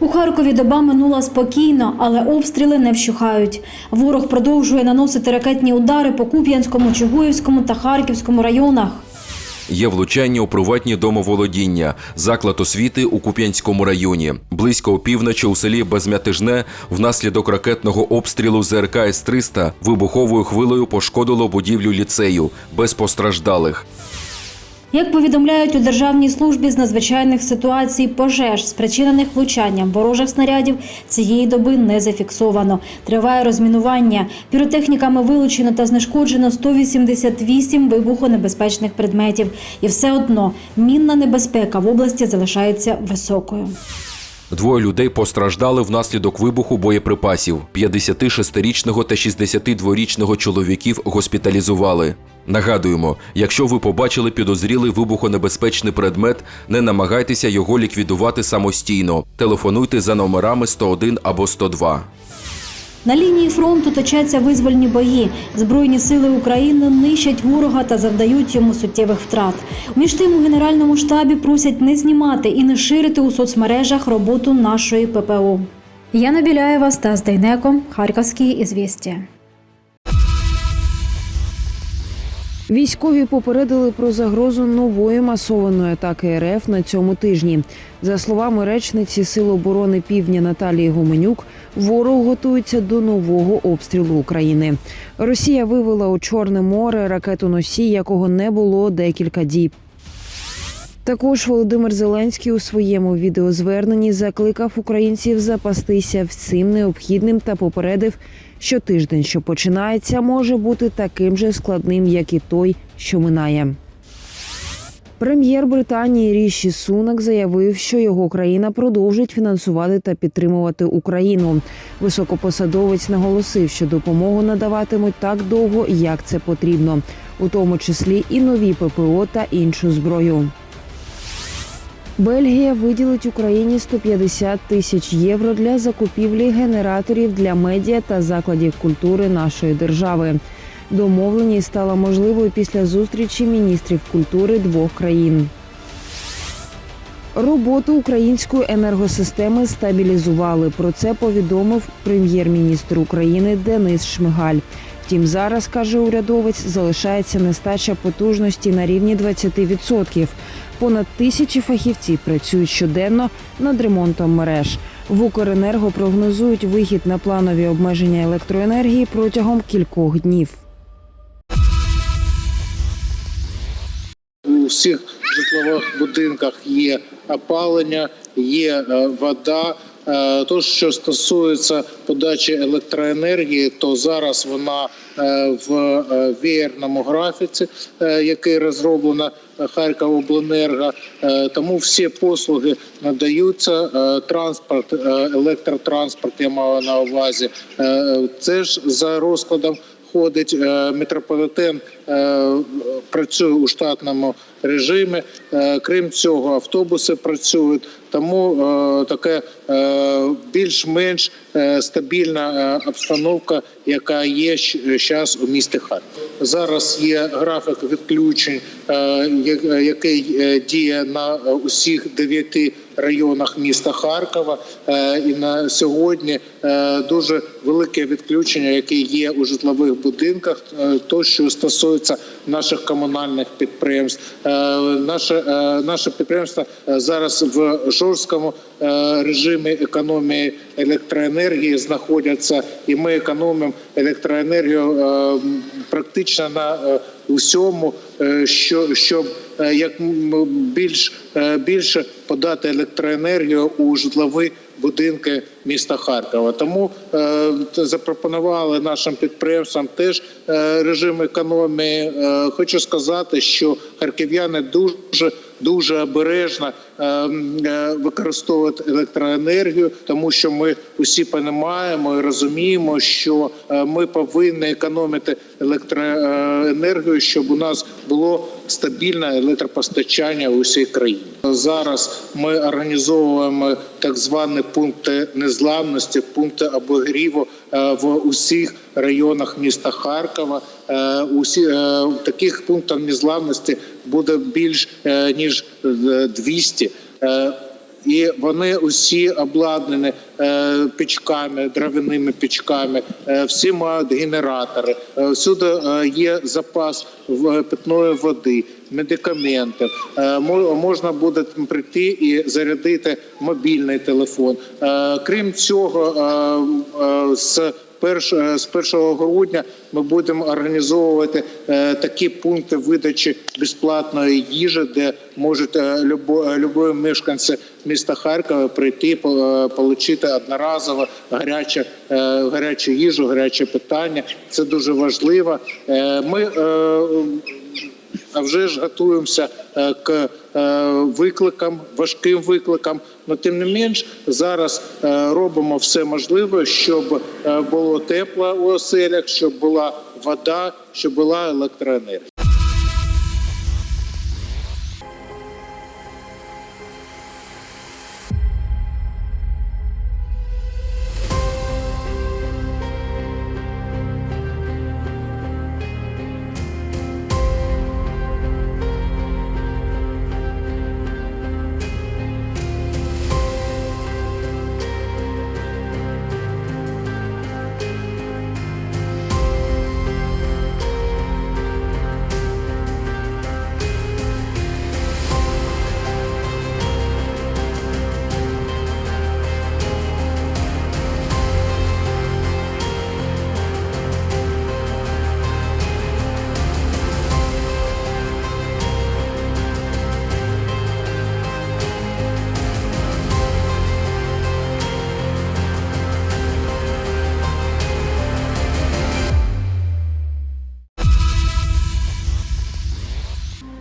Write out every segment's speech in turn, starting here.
У Харкові доба минула спокійно, але обстріли не вщухають. Ворог продовжує наносити ракетні удари по Куп'янському, Чугуївському та Харківському районах. Є влучання у приватні домоволодіння, заклад освіти у Куп'янському районі. Близько опівночі у селі Безмятежне внаслідок ракетного обстрілу ЗРК С-300 вибуховою хвилею пошкодило будівлю ліцею без постраждалих. Як повідомляють у Державній службі з надзвичайних ситуацій, пожеж, спричинених влучанням ворожих снарядів, цієї доби не зафіксовано. Триває розмінування. Піротехніками вилучено та знешкоджено 188 вибухонебезпечних предметів. І все одно мінна небезпека в області залишається високою. Двоє людей постраждали внаслідок вибуху боєприпасів. 56-річного та 62-річного чоловіків госпіталізували. Нагадуємо, якщо ви побачили підозрілий вибухонебезпечний предмет, не намагайтеся його ліквідувати самостійно. Телефонуйте за номерами 101 або 102. На лінії фронту точаться визвольні бої. Збройні сили України нищать ворога та завдають йому суттєвих втрат. Між тим у генеральному штабі просять не знімати і не ширити у соцмережах роботу нашої ППО. Яна Біляєва, Стас Дейнеко, Харківські ізвісті. Військові попередили про загрозу нової масованої атаки РФ на цьому тижні. За словами речниці Сил оборони Півдня Наталії Гуменюк, ворог готується до нового обстрілу України. Росія вивела у Чорне море ракету носій, якого не було декілька діб. Також Володимир Зеленський у своєму відеозверненні закликав українців запастися всім необхідним та попередив, що тиждень, що починається, може бути таким же складним, як і той, що минає. Прем'єр Британії Ріші Сунак заявив, що його країна продовжить фінансувати та підтримувати Україну. Високопосадовець наголосив, що допомогу надаватимуть так довго, як це потрібно, у тому числі і нові ППО та іншу зброю. Бельгія виділить Україні 150 тисяч євро для закупівлі генераторів для медіа та закладів культури нашої держави. Домовленість стала можливою після зустрічі міністрів культури двох країн. Роботу української енергосистеми стабілізували. Про це повідомив прем'єр-міністр України Денис Шмигаль. Втім, зараз каже урядовець, залишається нестача потужності на рівні 20%. Понад тисячі фахівців працюють щоденно над ремонтом мереж. В Укренерго прогнозують вихід на планові обмеження електроенергії протягом кількох днів. У всіх житлових будинках є опалення, є е, вода. Е, То, що стосується подачі електроенергії, то зараз вона е, в е, веєрному графіці, який розроблена Харковобленерго. Тому всі послуги надаються. Транспорт, електротранспорт, я маю на увазі. Це ж за розкладом ходить метрополітен, працює у штатному режимі. Е, Крім цього, автобуси працюють, тому е, таке е, більш-менш стабільна обстановка, яка є зараз у місті Харків. Зараз є графік відключень, який діє на усіх дев'яти районах міста Харкова. Е, І на сьогодні е, дуже велике відключення, яке є у житлових будинках, е, то що стосується наших комунальних підприємств. Наше наше підприємство зараз в жорсткому режимі економії електроенергії знаходяться, і ми економимо електроенергію практично на усьому, що щоб як більш е, більше подати електроенергію у житлові будинки міста Харкова. Тому е, запропонували нашим підприємствам теж е, режим економії. Е, хочу сказати, що харків'яни дуже дуже обережно е, м, е, використовують електроенергію, тому що ми усі розуміємо і розуміємо, що е, ми повинні економити електроенергію, щоб у нас було стабільне електропостачання у всій країні. Зараз ми організовуємо так звані пункти незламності, пункти обогріву е, в усіх районах міста Харкова. Усі таких пунктів незламності буде більш ніж е, 200. Е, і вони усі обладнані е, пічками, дровяними пічками, е, всі мають генератори. Всюди є запас питної води, медикаментів. Мо- можна буде прийти і зарядити мобільний телефон. Крім цього, з з 1 грудня ми будемо організовувати е, такі пункти видачі безплатної їжі, де можуть е, любо, е, любої мешканці міста Харкова прийти, е, отримати одноразово гаряче, е, гарячу їжу, гаряче питання. Це дуже важливо. Е, Ми е, а вже ж готуємося е, к е, викликам, важким викликам. Но тим не менш, зараз е, робимо все можливе, щоб е, було тепло у оселях, щоб була вода, щоб була електроенергія.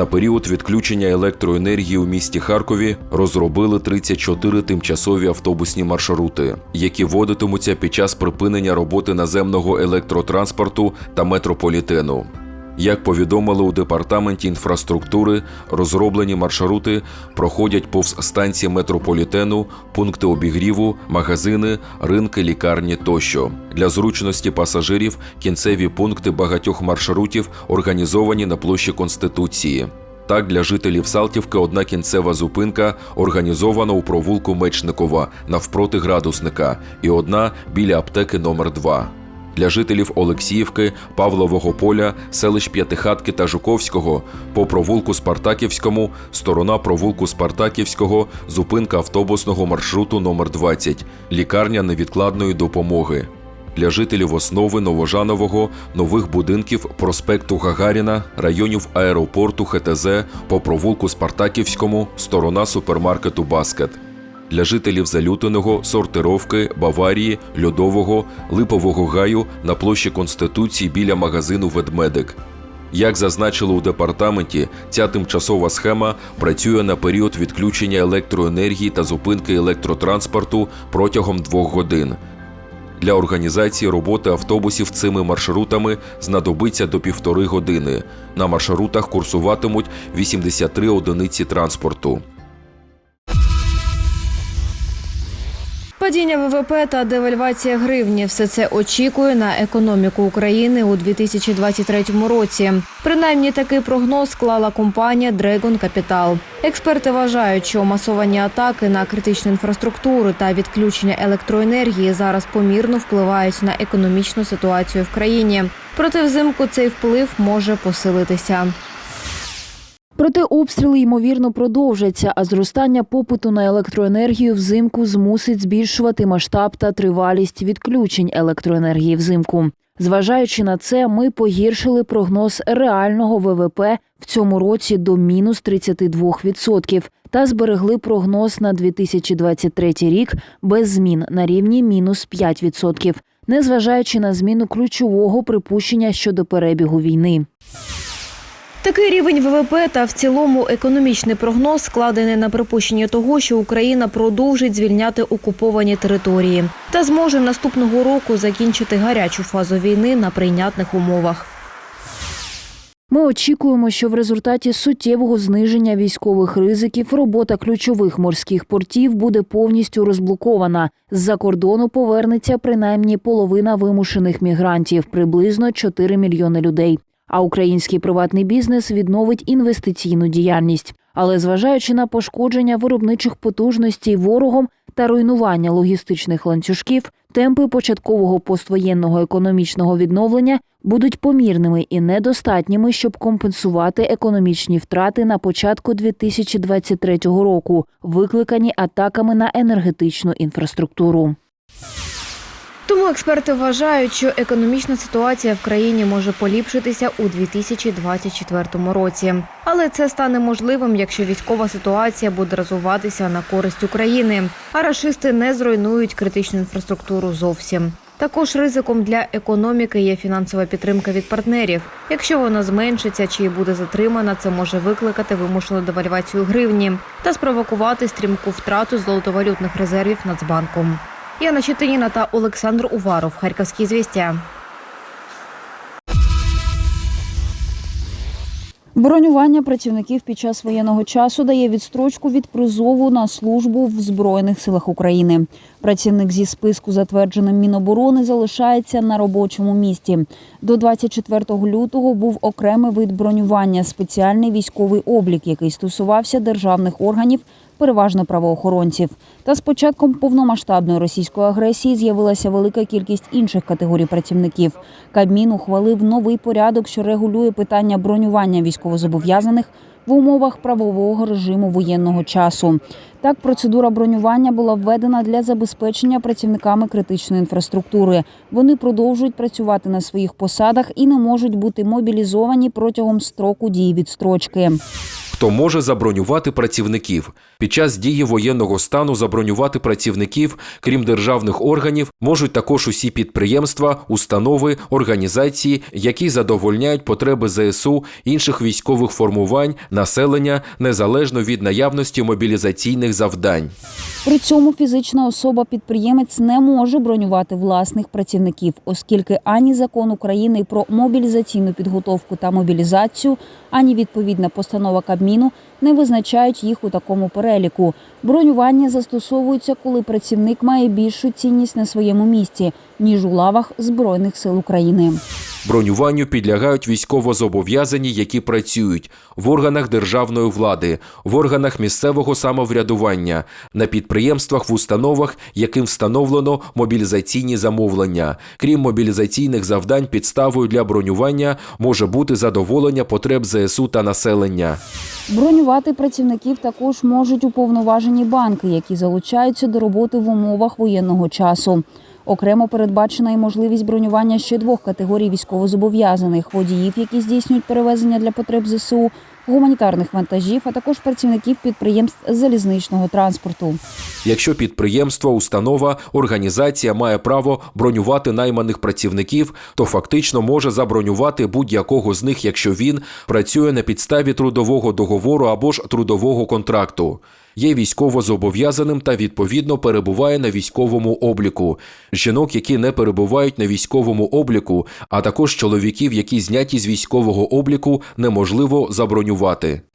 На період відключення електроенергії у місті Харкові розробили 34 тимчасові автобусні маршрути, які водитимуться під час припинення роботи наземного електротранспорту та метрополітену. Як повідомили у департаменті інфраструктури, розроблені маршрути проходять повз станції метрополітену, пункти обігріву, магазини, ринки, лікарні тощо. Для зручності пасажирів кінцеві пункти багатьох маршрутів організовані на площі Конституції. Так, для жителів Салтівки одна кінцева зупинка організована у провулку Мечникова навпроти градусника, і одна біля аптеки номер 2 для жителів Олексіївки, Павлового поля, селищ П'ятихатки та Жуковського. По провулку Спартаківському, сторона провулку Спартаківського, зупинка автобусного маршруту номер 20 лікарня невідкладної допомоги. Для жителів основи Новожанового, нових будинків, проспекту Гагаріна, районів аеропорту ХТЗ по провулку Спартаківському, сторона супермаркету Баскет для жителів Залютиного, Сортировки, Баварії, Льодового, Липового гаю на площі Конституції біля магазину Ведмедик. Як зазначили у департаменті, ця тимчасова схема працює на період відключення електроенергії та зупинки електротранспорту протягом двох годин. Для організації роботи автобусів цими маршрутами знадобиться до півтори години. На маршрутах курсуватимуть 83 одиниці транспорту. Падіння ВВП та девальвація гривні все це очікує на економіку України у 2023 році. Принаймні такий прогноз склала компанія Dragon Capital. Експерти вважають, що масовані атаки на критичну інфраструктуру та відключення електроенергії зараз помірно впливають на економічну ситуацію в країні. Проте взимку цей вплив може посилитися. Проте обстріли ймовірно продовжаться, а зростання попиту на електроенергію взимку змусить збільшувати масштаб та тривалість відключень електроенергії взимку. Зважаючи на це, ми погіршили прогноз реального ВВП в цьому році до мінус 32% та зберегли прогноз на 2023 рік без змін на рівні мінус 5%, незважаючи на зміну ключового припущення щодо перебігу війни. Такий рівень ВВП та в цілому економічний прогноз складений на припущенні того, що Україна продовжить звільняти окуповані території та зможе наступного року закінчити гарячу фазу війни на прийнятних умовах. Ми очікуємо, що в результаті суттєвого зниження військових ризиків робота ключових морських портів буде повністю розблокована. З-за кордону повернеться принаймні половина вимушених мігрантів, приблизно 4 мільйони людей. А український приватний бізнес відновить інвестиційну діяльність. Але зважаючи на пошкодження виробничих потужностей ворогом та руйнування логістичних ланцюжків, темпи початкового поствоєнного економічного відновлення будуть помірними і недостатніми, щоб компенсувати економічні втрати на початку 2023 року, викликані атаками на енергетичну інфраструктуру. Тому експерти вважають, що економічна ситуація в країні може поліпшитися у 2024 році. Але це стане можливим, якщо військова ситуація буде розвиватися на користь України, а рашисти не зруйнують критичну інфраструктуру зовсім. Також ризиком для економіки є фінансова підтримка від партнерів. Якщо вона зменшиться чи буде затримана, це може викликати вимушену девальвацію гривні та спровокувати стрімку втрату золотовалютних резервів Нацбанком. Яна Читиніна та Олександр Уваров. Харківські звістя. Бронювання працівників під час воєнного часу дає відстрочку від призову на службу в Збройних силах України. Працівник зі списку, затвердженим Міноборони, залишається на робочому місці. До 24 лютого був окремий вид бронювання спеціальний військовий облік, який стосувався державних органів, переважно правоохоронців. Та з початком повномасштабної російської агресії з'явилася велика кількість інших категорій працівників. Кабмін ухвалив новий порядок, що регулює питання бронювання військовозобов'язаних в умовах правового режиму воєнного часу. Так, процедура бронювання була введена для забезпечення працівниками критичної інфраструктури. Вони продовжують працювати на своїх посадах і не можуть бути мобілізовані протягом строку дії відстрочки. Хто може забронювати працівників під час дії воєнного стану забронювати працівників, крім державних органів, можуть також усі підприємства, установи, організації, які задовольняють потреби ЗСУ, інших військових формувань, населення незалежно від наявності мобілізаційних завдань. При цьому фізична особа-підприємець не може бронювати власних працівників, оскільки ані закон України про мобілізаційну підготовку та мобілізацію, ані відповідна постанова Кабміну не визначають їх у такому переліку. Бронювання застосовується, коли працівник має більшу цінність на своєму місці ніж у лавах збройних сил України. Бронюванню підлягають військовозобов'язані, які працюють в органах державної влади, в органах місцевого самоврядування, на підприємствах в установах, яким встановлено мобілізаційні замовлення. Крім мобілізаційних завдань, підставою для бронювання може бути задоволення потреб ЗСУ та населення. Бронювати працівників також можуть уповноважені банки, які залучаються до роботи в умовах воєнного часу. Окремо передбачена і можливість бронювання ще двох категорій військовозобов'язаних. Водіїв, які здійснюють перевезення для потреб ЗСУ, гуманітарних вантажів, а також працівників підприємств залізничного транспорту. Якщо підприємство, установа, організація має право бронювати найманих працівників, то фактично може забронювати будь-якого з них, якщо він працює на підставі трудового договору або ж трудового контракту. Є військовозобов'язаним та відповідно перебуває на військовому обліку. Жінок, які не перебувають на військовому обліку, а також чоловіків, які зняті з військового обліку, неможливо забронювати.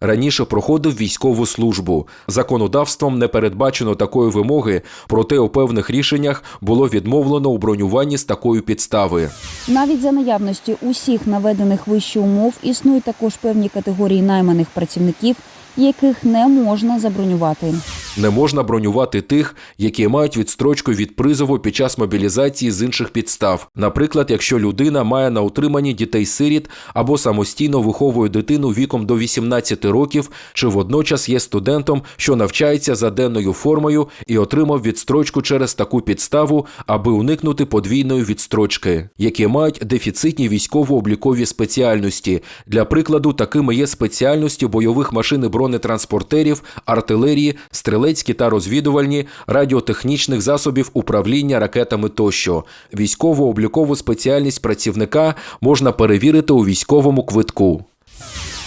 Раніше проходив військову службу. Законодавством не передбачено такої вимоги, проте у певних рішеннях було відмовлено у бронюванні з такої підстави. Навіть за наявності усіх наведених вище умов існують також певні категорії найманих працівників, яких не можна забронювати. Не можна бронювати тих, які мають відстрочку від призову під час мобілізації з інших підстав. Наприклад, якщо людина має на утриманні дітей-сиріт або самостійно виховує дитину віком до 18 років, чи водночас є студентом, що навчається за денною формою і отримав відстрочку через таку підставу, аби уникнути подвійної відстрочки, які мають дефіцитні військово-облікові спеціальності. Для прикладу, такими є спеціальності бойових машин і бронетранспортерів, артилерії, стрілецькі та розвідувальні, радіотехнічних засобів управління ракетами тощо. Військово-облікову спеціальність працівника можна перевірити у військовому квитку.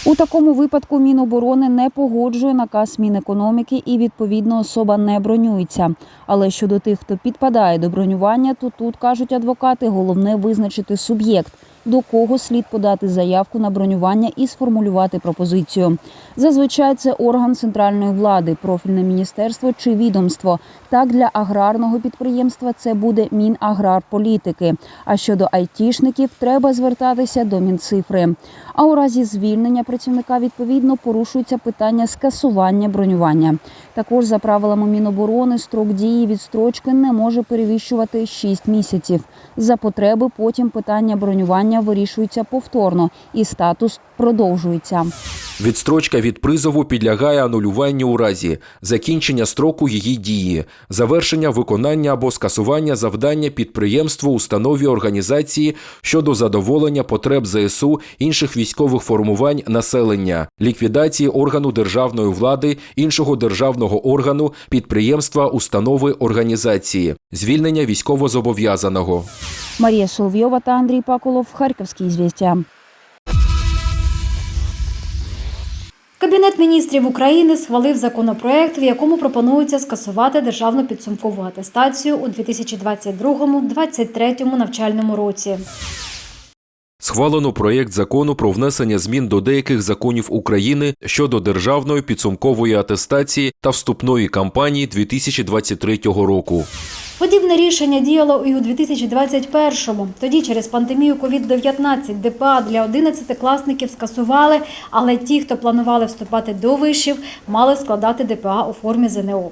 У такому випадку Міноборони не погоджує наказ Мінекономіки і відповідно особа не бронюється. Але щодо тих, хто підпадає до бронювання, то тут кажуть адвокати, головне визначити суб'єкт. До кого слід подати заявку на бронювання і сформулювати пропозицію. Зазвичай це орган центральної влади, профільне міністерство чи відомство. Так для аграрного підприємства це буде Мінаграрполітики. А щодо айтішників, треба звертатися до Мінцифри. А у разі звільнення працівника відповідно порушується питання скасування бронювання. Також за правилами Міноборони строк дії відстрочки не може перевищувати 6 місяців. За потреби потім питання бронювання вирішується повторно, і статус продовжується. Відстрочка від призову підлягає анулюванню у разі закінчення строку її дії, завершення виконання або скасування завдання підприємству, установі організації щодо задоволення потреб ЗСУ інших військових формувань населення, ліквідації органу державної влади, іншого державного органу, підприємства, установи організації, звільнення військовозобов'язаного. Марія Соловйова та Андрій Паколов. Харківські звістя. Кабінет міністрів України схвалив законопроект, в якому пропонується скасувати державну підсумкову атестацію у 2022-2023 навчальному році. Схвалено проєкт закону про внесення змін до деяких законів України щодо державної підсумкової атестації та вступної кампанії 2023 року. Подібне рішення діяло і у 2021-му. Тоді через пандемію COVID-19 ДПА для 11-класників скасували, але ті, хто планували вступати до вишів, мали складати ДПА у формі ЗНО.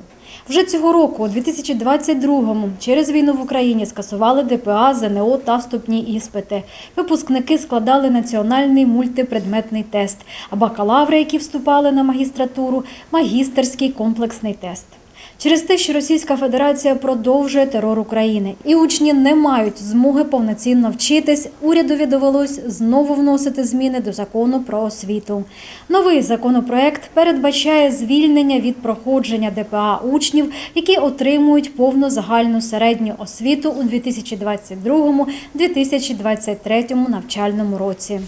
Вже цього року, у 2022-му, через війну в Україні скасували ДПА, ЗНО та вступні іспити. Випускники складали національний мультипредметний тест, а бакалаври, які вступали на магістратуру, магістерський комплексний тест. Через те, що Російська Федерація продовжує терор України, і учні не мають змоги повноцінно вчитись, урядові довелось знову вносити зміни до закону про освіту. Новий законопроект передбачає звільнення від проходження ДПА учнів, які отримують повну загальну середню освіту у 2022-2023 навчальному році.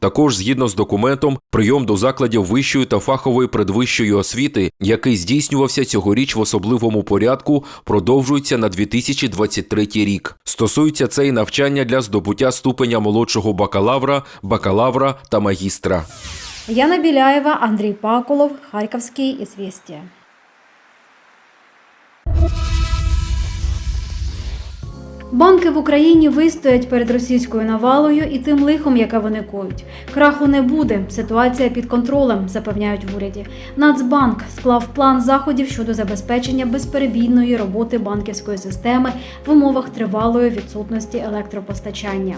Також, згідно з документом, прийом до закладів вищої та фахової предвищої освіти, який здійснювався цьогоріч в особливому порядку, продовжується на 2023 рік. Стосується це і навчання для здобуття ступеня молодшого бакалавра, бакалавра та магістра. Яна Біляєва, Андрій Паколов, Харківський ізвістя. Банки в Україні вистоять перед російською навалою і тим лихом, яке вони коють. Краху не буде. Ситуація під контролем, запевняють в уряді. Нацбанк склав план заходів щодо забезпечення безперебійної роботи банківської системи в умовах тривалої відсутності електропостачання.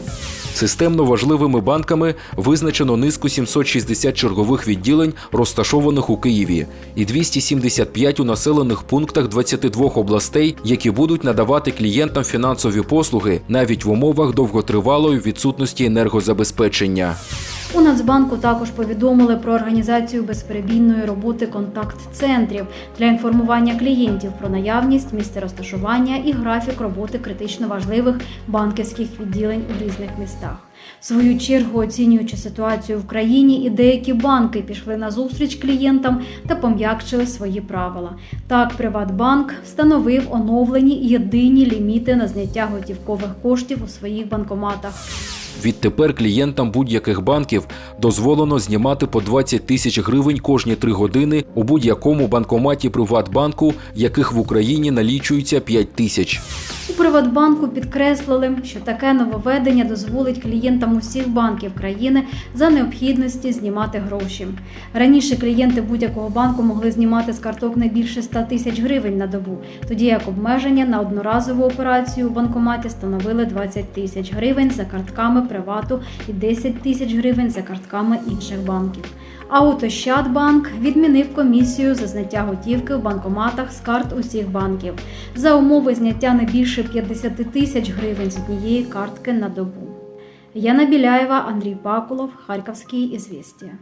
Системно важливими банками визначено низку 760 чергових відділень, розташованих у Києві, і 275 у населених пунктах 22 областей, які будуть надавати клієнтам фінансові послуги навіть в умовах довготривалої відсутності енергозабезпечення. У Нацбанку також повідомили про організацію безперебійної роботи контакт-центрів для інформування клієнтів про наявність, місце розташування і графік роботи критично важливих банківських відділень у різних містах. В свою чергу, оцінюючи ситуацію в країні, і деякі банки пішли на зустріч клієнтам та пом'якшили свої правила. Так, Приватбанк встановив оновлені єдині ліміти на зняття готівкових коштів у своїх банкоматах. Відтепер клієнтам будь-яких банків дозволено знімати по 20 тисяч гривень кожні три години у будь-якому банкоматі Приватбанку, яких в Україні налічується 5 тисяч. У Приватбанку підкреслили, що таке нововведення дозволить клієнтам усіх банків країни за необхідності знімати гроші. Раніше клієнти будь-якого банку могли знімати з карток не більше 100 тисяч гривень на добу, тоді як обмеження на одноразову операцію у банкоматі становили 20 тисяч гривень за картками привату і 10 тисяч гривень за картками інших банків. А от відмінив комісію за зняття готівки в банкоматах з карт усіх банків за умови зняття не більше 50 тисяч гривень з однієї картки на добу. Яна Біляєва, Андрій Пакулов, Харківський ізвістія.